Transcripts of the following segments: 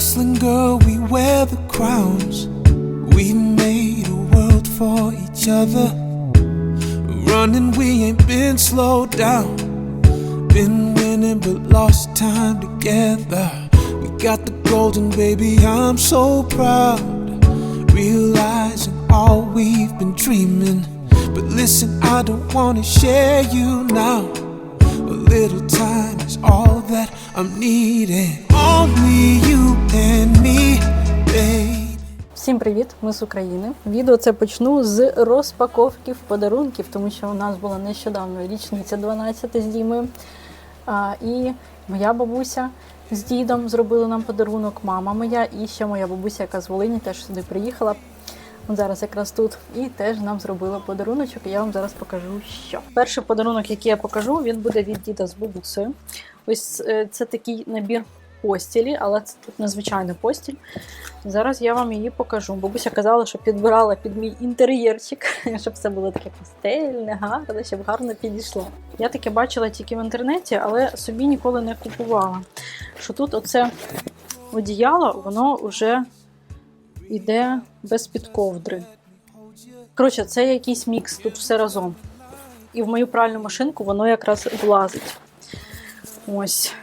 Hustling girl, we wear the crowns. We made a world for each other. Running, we ain't been slowed down. Been winning, but lost time together. We got the golden baby, I'm so proud. Realizing all we've been dreaming. But listen, I don't wanna share you now. A little time is all that I'm needing. Всім привіт! Ми з України. Відео це почну з розпаковки подарунків, тому що у нас була нещодавно річниця 12 з Дімою. А, і моя бабуся з дідом зробили нам подарунок, мама моя і ще моя бабуся, яка з Волині теж сюди приїхала. Зараз якраз тут і теж нам зробила подаруночок. Я вам зараз покажу, що перший подарунок, який я покажу, він буде від діда з бабусею. Ось е, це такий набір постілі, але це тут незвичайна постіль. Зараз я вам її покажу. Бабуся казала, що підбирала під мій інтер'єрчик, щоб все було таке пастельне, гарне, щоб гарно підійшло. Я таке бачила тільки в інтернеті, але собі ніколи не купувала. Що тут оце одіяло, воно вже йде без підковдри. Коротше, це якийсь мікс, тут все разом. І в мою пральну машинку воно якраз влазить. Ось.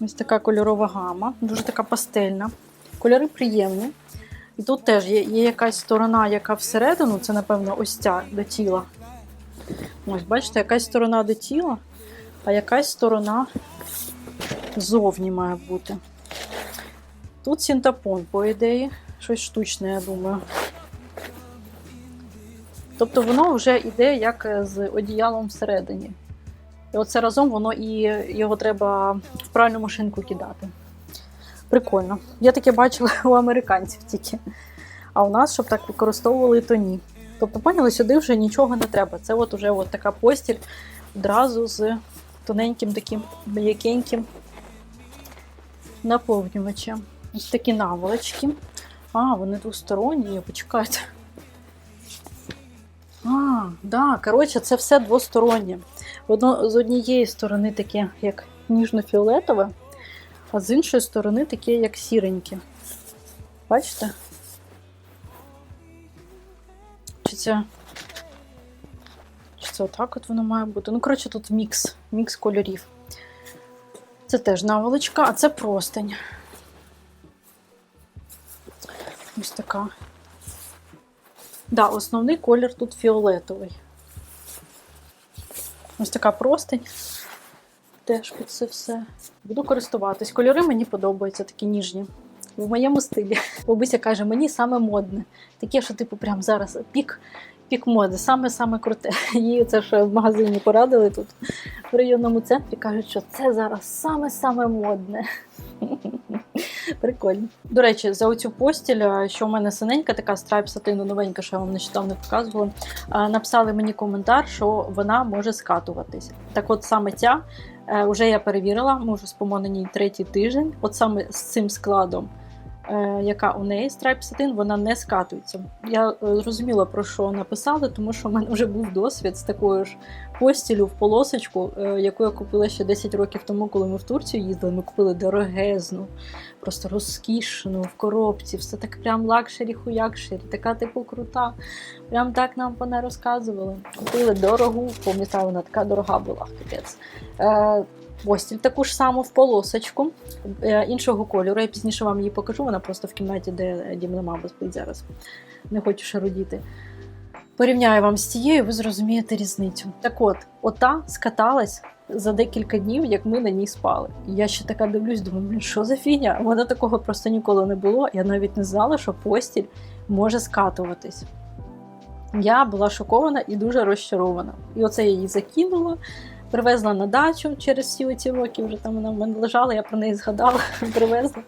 Ось така кольорова гама, дуже така пастельна. Кольори приємні. І тут теж є, є якась сторона, яка всередину, це, напевно, ось ця до тіла. Ось, бачите, якась сторона до тіла, а якась сторона ззовні має бути. Тут синтапон, по ідеї, щось штучне, я думаю. Тобто воно вже йде як з одіялом всередині. І оце разом воно і його треба в пральну машинку кидати. Прикольно. Я таке бачила у американців тільки. А у нас, щоб так використовували, то ні. Тобто, поняли, сюди вже нічого не треба. Це от уже от така постіль одразу з тоненьким таким м'якеньким наповнювачем. Ось такі наволочки. А, вони двосторонні, почекайте. А, да, коротше, це все двостороннє. Воно з однієї сторони таке, як ніжно-фіолетове, а з іншої сторони таке, як сіреньке. Бачите? Чи це. Чи це отак от воно має бути? Ну, коротше, тут мікс, мікс кольорів. Це теж наволочка, а це простень. Ось така. Да, основний колір тут фіолетовий. Ось така простень. Теж під це все. Буду користуватись. Кольори мені подобаються, такі ніжні. В моєму стилі. Бабуся каже, мені саме модне. Таке, що, типу, прям зараз пік, пік моди, саме-саме круте. Її це ж в магазині порадили тут в районному центрі. Кажуть, що це зараз саме-саме модне. Прикольно. До речі, за оцю постіль, що в мене синенька, така страйп сатину новенька, що я вам нещодавно показувала. Написали мені коментар, що вона може скатуватись. Так от саме ця е, вже я перевірила, можу спомонені третій тиждень. От саме з цим складом, е, яка у неї страйп сатин, вона не скатується. Я е, зрозуміла, про що написали, тому що в мене вже був досвід з такою ж постілю в полосочку, е, яку я купила ще 10 років тому, коли ми в Турцію їздили. Ми купили дорогезну, просто розкішну в коробці, все так прям лакшері хуякшері, така типу крута. Прям так нам вона розказували. Купили дорогу, пам'ятаю, вона така дорога була, капець. Постіль таку ж саму в полосочку е, іншого кольору. Я пізніше вам її покажу. Вона просто в кімнаті, де Дімна мама спить зараз. Не хочу шарудіти. Порівняю вам з цією, ви зрозумієте різницю. Так от, ота скаталась за декілька днів, як ми на ній спали. Я ще така дивлюсь, думаю, блін, що за фігня? У мене такого просто ніколи не було. Я навіть не знала, що постіль може скатуватись. Я була шокована і дуже розчарована. І оце я її закинула, привезла на дачу через всі ці роки, вже там вона в мене лежала, я про неї згадала, привезла.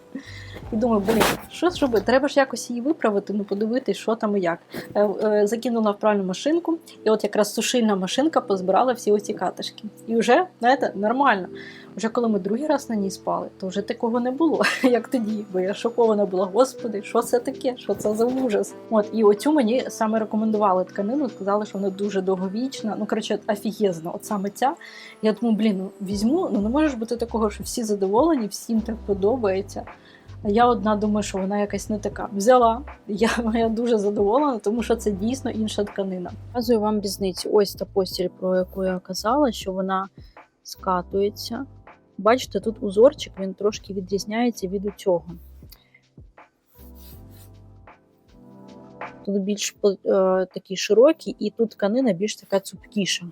І думаю, блін, що зробити? Треба ж якось її виправити, ну подивитись, що там і як. Е, е, Закинула в пральну машинку, і от якраз сушильна машинка позбирала всі оці катишки. І вже, знаєте, нормально. Вже коли ми другий раз на ній спали, то вже такого не було, як тоді. Бо я шокована була, господи, що це таке? Що це за ужас? От і оцю мені саме рекомендували тканину, сказали, що вона дуже довговічна. Ну коротше, офігезно. От саме ця. Я думаю, блін, ну візьму, ну не може бути такого, що всі задоволені, всім так подобається. А я одна думаю, що вона якась не така. Взяла. Я, я дуже задоволена, тому що це дійсно інша тканина. Показую вам різницю. Ось та постіль, про яку я казала, що вона скатується. Бачите, тут узорчик він трошки відрізняється від цього. Тут більш е, такий широкий, і тут тканина більш така цупкіша.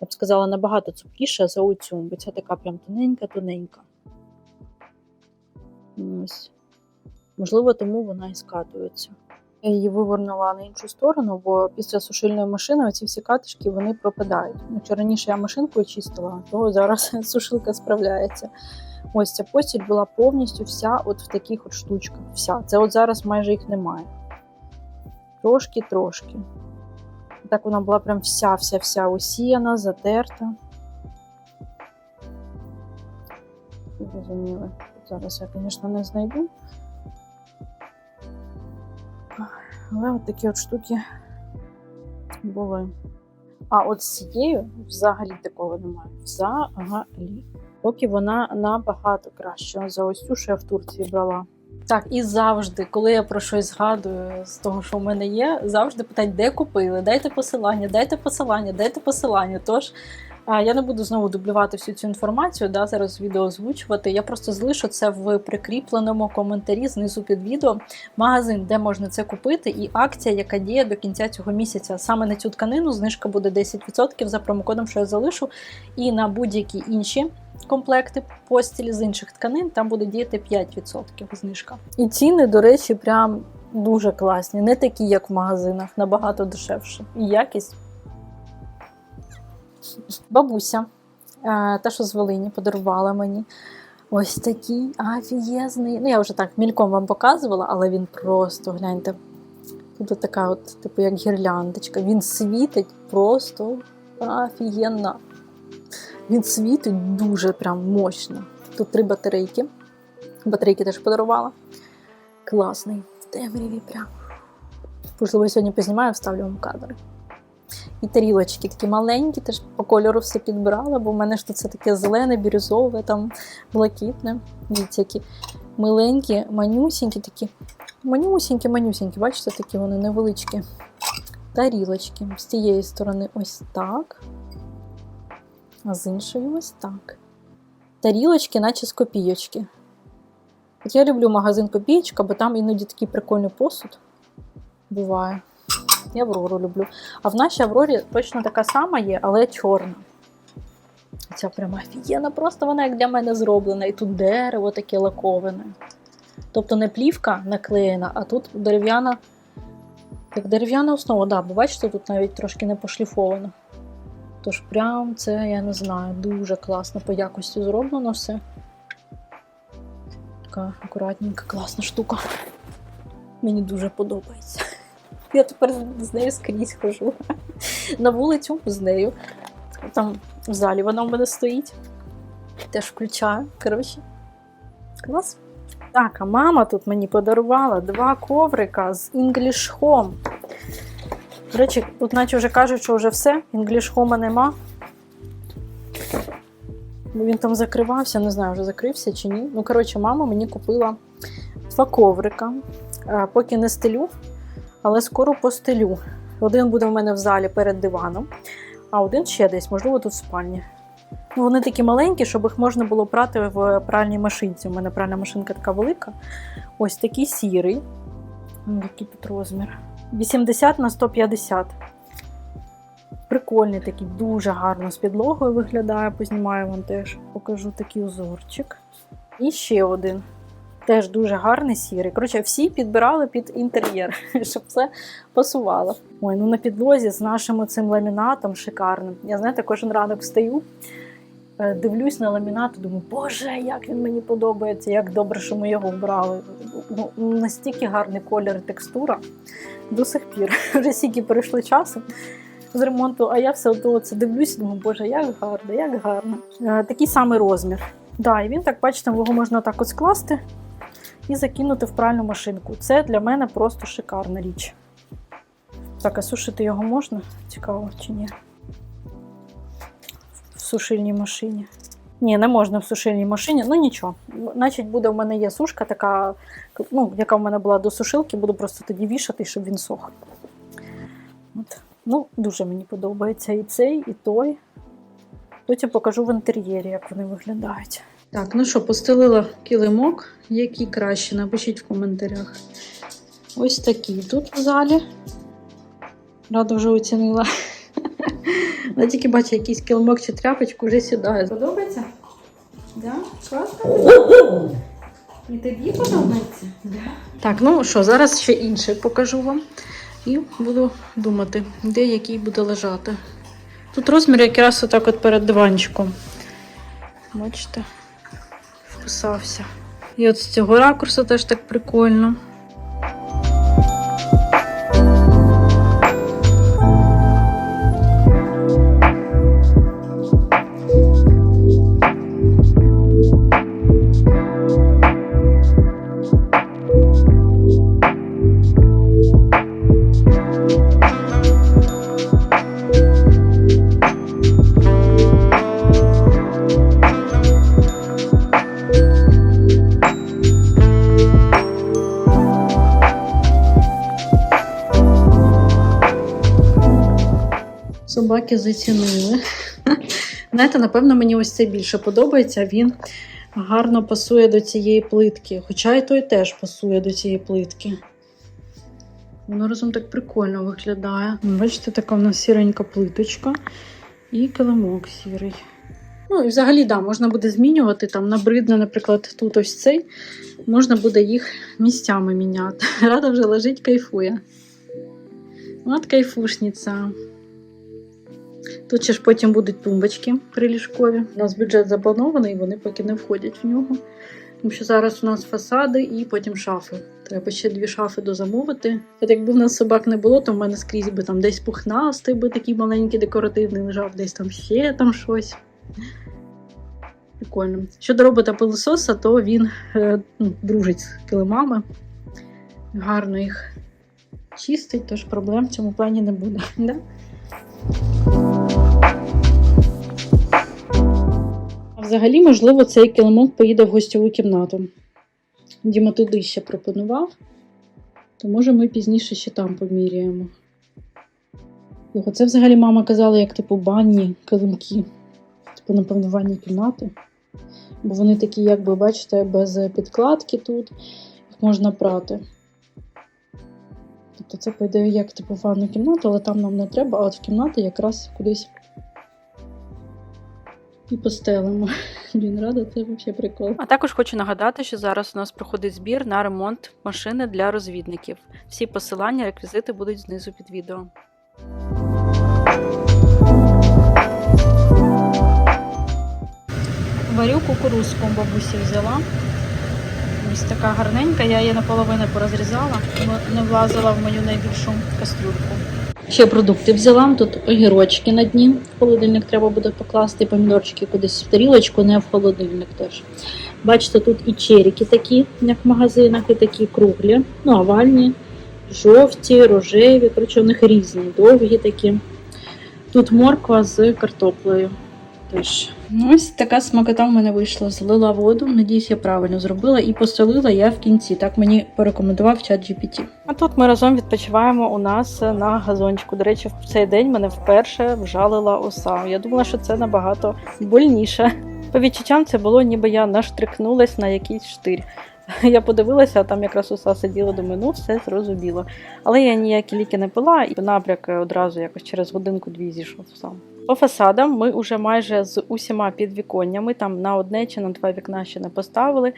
Я б сказала, набагато цупкіша за оцю, бо ця така прям тоненька-тоненька. Ось. Можливо, тому вона і скатується. Я її вивернула на іншу сторону, бо після сушильної машини ці всі катишки вони пропадають. Якщо раніше я машинкою чистила, то зараз сушилка справляється. Ось ця постіль була повністю вся от в таких от штучках. Вся. Це от зараз майже їх немає. Трошки-трошки. Так вона була прям вся-вся-вся осіяна, затерта. Зрозуміли. Зараз я, звісно, не знайду. Але от такі от штуки були. А от з цією взагалі такого немає. Взагалі. Поки вона набагато краща за ось цю, що я в Турції брала. Так, і завжди, коли я про щось згадую з того, що в мене є, завжди питають, де купили, дайте посилання, дайте посилання, дайте посилання. Тож я не буду знову дублювати всю цю інформацію, да, зараз відео озвучувати. Я просто залишу це в прикріпленому коментарі знизу під відео. Магазин, де можна це купити, і акція, яка діє до кінця цього місяця. Саме на цю тканину знижка буде 10% за промокодом, що я залишу, і на будь-які інші. Комплекти постілі з інших тканин там буде діяти 5% знижка. І ціни, до речі, прям дуже класні, не такі, як в магазинах, набагато дешевше. І якість бабуся, е, та, що з Волині, подарувала мені ось такий афієзний. Ну, я вже так мільком вам показувала, але він просто, гляньте, тут така от, типу, як гірляндочка. Він світить просто офігенно. Він світить дуже прям мощно. Тут три батарейки. Батарейки теж подарувала. Класний. В темряві прям. Можливо, сьогодні познімаю, вставлю вам кадри. І тарілочки такі маленькі, теж по кольору все підбирала, бо в мене ж тут все таке зелене, бірюзове, там блакитне. Дивіться, які миленькі, манюсінькі такі. Манюсінькі, манюсінькі, бачите, такі вони невеличкі. Тарілочки. З тієї сторони ось так. А з іншої ось так. Тарілочки, наче з копійочки. От я люблю магазин Копієчка, бо там іноді такий прикольний посуд буває. Я Аврору люблю. А в нашій Аврорі точно така сама є, але чорна. Ця прямо офігенна, просто вона як для мене зроблена. І тут дерево таке лаковане. Тобто не плівка наклеєна, а тут дерев'яна. Як дерев'яна основа, да, бо бачите, тут навіть трошки не пошліфовано. Тож прям це, я не знаю, дуже класно по якості зроблено все. Така акуратненька, класна штука. Мені дуже подобається. Я тепер з нею скрізь хожу. На вулицю з нею. Там в залі вона в мене стоїть. Теж включаю. Коротше. Клас. Так, а мама тут мені подарувала два коврика з English Home. До речі, тут наче вже кажуть, що вже все, English Home нема. Бо Він там закривався, не знаю, вже закрився чи ні. Ну, коротше, мама мені купила два коврика. Поки не стелю, але скоро постелю. Один буде в мене в залі перед диваном, а один ще десь, можливо, тут в спальні. Ну, вони такі маленькі, щоб їх можна було прати в пральній машинці. У мене пральна машинка така велика. Ось такий сірий. Який тут розмір? 80 на 150. Прикольний такий, дуже гарно з підлогою виглядає. Познімаю вам теж. Покажу такий узорчик. І ще один. Теж дуже гарний сірий. Коротше, всі підбирали під інтер'єр, щоб все пасувало. Ой, ну на підлозі з нашим цим ламінатом шикарним. Я знаєте, кожен ранок встаю, е, дивлюсь на ламінат думаю, боже, як він мені подобається, як добре, що ми його вбрали. Ну, настільки гарний колір і текстура до сих пір. Вже стільки перейшло часу. з ремонту, а я все одно це дивлюся, думаю, боже, як гарно, як гарно. Е, такий самий розмір. Да, і він так, бачите, його можна так от скласти і закинути в пральну машинку. Це для мене просто шикарна річ. Так, а сушити його можна? Цікаво чи ні? В сушильній машині. Ні, не можна в сушильній машині, ну нічого. Значить, буде в мене є сушка, така, ну, яка в мене була до сушилки, буду просто тоді вішати, щоб він сох. От. Ну, дуже мені подобається і цей, і той. Потім покажу в інтер'єрі, як вони виглядають. Так, ну що, постелила килимок, який краще, напишіть в коментарях. Ось такий тут в залі. Рада вже оцінила. Я тільки бачу якийсь килимок чи тряпочку, вже сідає. Подобається? Да? Класно? І тобі подобається? Да. Так, ну що, зараз ще інше покажу вам. І буду думати, де який буде лежати. Тут розмір якраз отак от перед диванчиком. Бачите, вписався. І от з цього ракурсу теж так прикольно. Собаки зацінили. Знаєте, напевно, мені ось це більше подобається. Він гарно пасує до цієї плитки. Хоча і той теж пасує до цієї плитки. Воно разом так прикольно виглядає. Бачите, така в нас сіренька плиточка і килимок сірий. Ну і взагалі, да, можна буде змінювати там набридне, наприклад, тут ось цей. Можна буде їх місцями міняти. Рада вже лежить, кайфує. От кайфушниця. Тут ще ж потім будуть тумбочки приліжкові. У нас бюджет запланований, вони поки не входять в нього. Тому що зараз у нас фасади і потім шафи. Треба ще дві шафи дозамовити. От якби в нас собак не було, то в мене скрізь би там десь пухнастий би такий маленький декоративний лежав, десь там ще там щось. Прикольно. Щодо робота пилососа, то він е, ну, дружить з килимами. Гарно їх чистить, тож проблем в цьому плані не буде. Да? А взагалі, можливо, цей килимок поїде в гостьову кімнату. Діма туди ще пропонував, то може ми пізніше ще там поміряємо. Його це взагалі мама казала, як типу банні килимки. Типу, напевно, ванні кімнати. Бо вони такі, як ви бачите, без підкладки тут, їх можна прати. Тобто це по ідеї як типу ванну кімнату, але там нам не треба, а от в кімнати якраз кудись і постелимо. Блін, рада, це взагалі прикол. А також хочу нагадати, що зараз у нас проходить збір на ремонт машини для розвідників. Всі посилання, реквізити будуть знизу під відео. Варю кукурузку бабусі взяла. Ось така гарненька, я її наполовину порозрізала, не влазила в мою найбільшу кастрюльку. Ще продукти взяла. Тут огірочки на дні. В холодильник треба буде покласти, помідорчики кудись в тарілочку, не в холодильник теж. Бачите, тут і черіки такі, як в магазинах, і такі круглі, ну, овальні, жовті, рожеві. Коротше, у них різні, довгі такі. Тут морква з картоплею. Теж. Ну, Ось така смакота в мене вийшла. Злила воду. Надіюсь, я правильно зробила і посолила я в кінці. Так мені порекомендував чат GPT. А тут ми разом відпочиваємо у нас на газончику. До речі, в цей день мене вперше вжалила оса. Я думала, що це набагато больніше. По відчуттям це було, ніби я наштрикнулась на якийсь штир. Я подивилася, а там якраз уса сиділа, думаю, ну все зрозуміло. Але я ніякі ліки не пила, і напряк одразу якось через годинку-дві зійшов сам. По фасадам ми вже майже з усіма підвіконнями, там на одне чи на два вікна ще не поставили.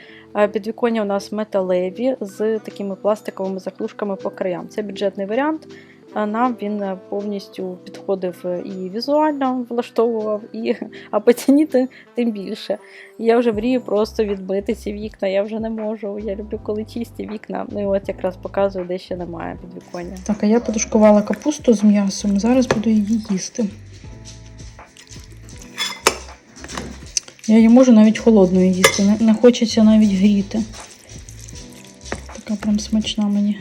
Підвіконня у нас металеві з такими пластиковими заклушками по краям. Це бюджетний варіант. нам він повністю підходив і візуально влаштовував, і а по ціні тим, більше. Я вже мрію просто відбити ці вікна. Я вже не можу. Я люблю, коли чисті вікна. Ну і от якраз показую, де ще немає підвіконня. Так, а я потушкувала капусту з м'ясом. Зараз буду її їсти. Я її можу навіть холодною їсти. Не, не хочеться навіть гріти. Така прям смачна мені.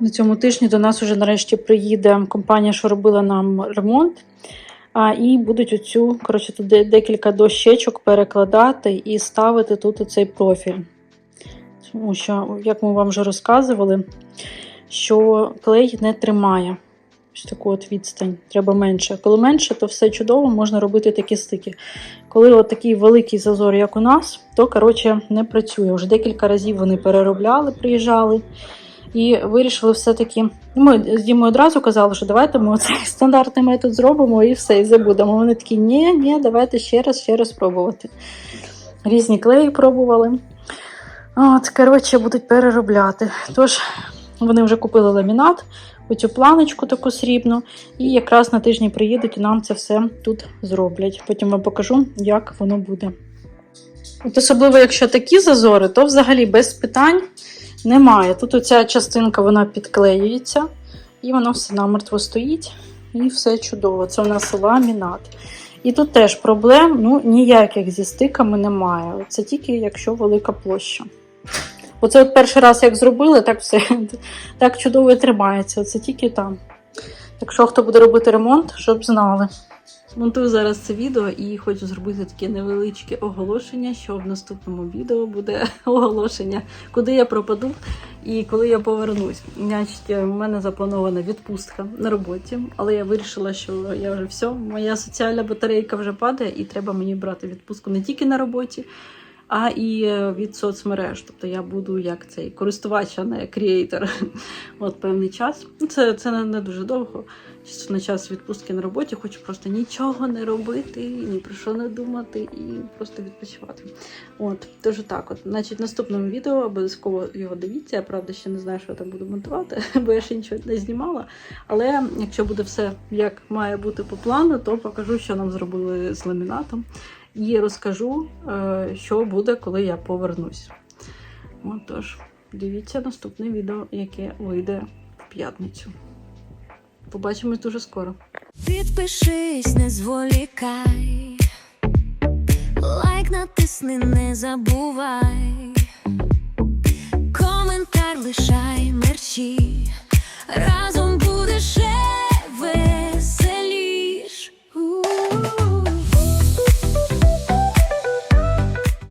На цьому тижні до нас уже нарешті приїде компанія, що робила нам ремонт. А, і будуть оцю, коротше, тут декілька дощечок перекладати і ставити тут оцей профіль. Тому що, як ми вам вже розказували, що клей не тримає ось таку от відстань. Треба менше. Коли менше, то все чудово, можна робити такі стики. Коли от такий великий зазор, як у нас, то коротше не працює. Вже декілька разів вони переробляли, приїжджали. І вирішили все-таки. Ми з Дімою одразу казали, що давайте ми цей стандартний метод зробимо і все, і забудемо. Вони такі, ні, ні, давайте ще раз, ще раз пробувати. Різні клеї пробували. От, коротше, будуть переробляти. Тож, вони вже купили ламінат, оцю планочку таку срібну, і якраз на тижні приїдуть і нам це все тут зроблять. Потім вам покажу, як воно буде. От особливо, якщо такі зазори, то взагалі без питань немає. Тут оця частинка вона підклеюється, і воно все намертво стоїть, і все чудово. Це у нас ламінат. І тут теж проблем ну, ніяких зі стиками немає. Це тільки якщо велика площа. Оце от перший раз, як зробили, так все так чудово і тримається. Це тільки там. Так що, хто буде робити ремонт, щоб знали. Монтую зараз це відео і хочу зробити таке невеличке оголошення, що в наступному відео буде оголошення, куди я пропаду і коли я повернусь. Значить, у мене запланована відпустка на роботі, але я вирішила, що я вже все, моя соціальна батарейка вже падає, і треба мені брати відпустку не тільки на роботі, а і е, від соцмереж. Тобто я буду як цей користувач, а не кріейтор. От певний час. Ну, Це, це не, не дуже довго. На час відпустки на роботі хочу просто нічого не робити, ні про що не думати і просто відпочивати. От, тож так, от, значить, наступному відео обов'язково його дивіться. Я правда ще не знаю, що я там буду монтувати, бо я ще нічого не знімала. Але якщо буде все як має бути по плану, то покажу, що нам зробили з ламінатом, і розкажу, е, що буде, коли я повернусь. Ну, Отож, дивіться наступне відео, яке вийде в п'ятницю. Побачимось дуже скоро. Підпишись, не зволікай, лайк натисни, не забувай, коментар лишай мерчі, разом будеш.